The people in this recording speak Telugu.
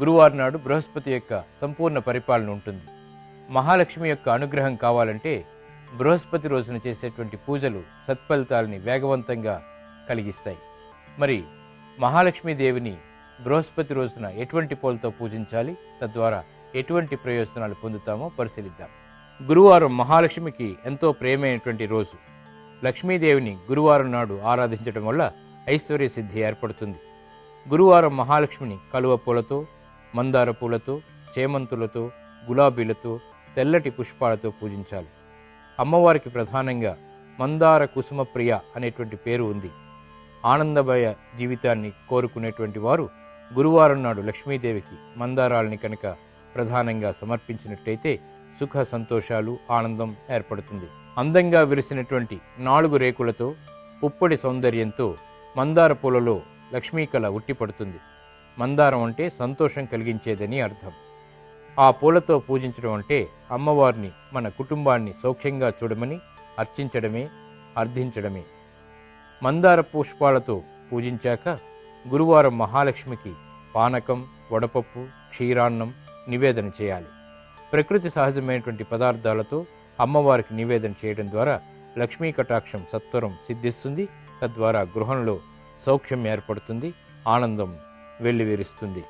గురువారం నాడు బృహస్పతి యొక్క సంపూర్ణ పరిపాలన ఉంటుంది. మహాలక్ష్మి యొక్క అనుగ్రహం కావాలంటే బృహస్పతి రోజున చేసేటువంటి పూజలు సత్ఫలితాలని వేగవంతంగా కలిగిస్తాయి. మరి మహాలక్ష్మీదేవిని బృహస్పతి రోజున ఎటువంటి పూలతో పూజించాలి? తద్వారా ఎటువంటి ప్రయోజనాలు పొందుతామో పరిశీలిద్దాం. గురువారం మహాలక్ష్మికి ఎంతో ప్రేమైనటువంటి రోజు. లక్ష్మీదేవిని గురువారం నాడు ఆరాధించడం వల్ల ఐశ్వర్య సిద్ధి ఏర్పడుతుంది. గురువారం మహాలక్ష్మిని కలువ పూలతో మందార పూలతో చేమంతులతో గులాబీలతో తెల్లటి పుష్పాలతో పూజించాలి. అమ్మవారికి ప్రధానంగా మందార కుసుమ ప్రియ అనేటువంటి పేరు ఉంది. ఆనందమయ జీవితాన్ని కోరుకునేటువంటి వారు గురువారం నాడు లక్ష్మీదేవికి మందారాలని కనుక ప్రధానంగా సమర్పించినట్టయితే సుఖ సంతోషాలు ఆనందం ఏర్పడుతుంది. అందంగా విరిసినటువంటి నాలుగు రేకులతో పుప్పొడి సౌందర్యంతో మందార పూలలో లక్ష్మీకళ ఉట్టిపడుతుంది. మందారం అంటే సంతోషం కలిగించేదని అర్థం. ఆ పూలతో పూజించడం అంటే అమ్మవారిని మన కుటుంబాన్ని సౌఖ్యంగా చూడమని అర్చించడమే అర్థించడమే మందార పుష్పాలతో పూజించాక గురువారం మహాలక్ష్మికి పానకం వడపప్పు క్షీరాన్నం నివేదన చేయాలి. ప్రకృతి సహజమైనటువంటి పదార్థాలతో అమ్మవారికి నివేదన చేయడం ద్వారా లక్ష్మీ కటాక్షం సత్వరం సిద్ధిస్తుంది. తద్వారా గృహంలో సౌఖ్యం ఏర్పడుతుంది. ఆనందం వెల్లివిరుస్తుంది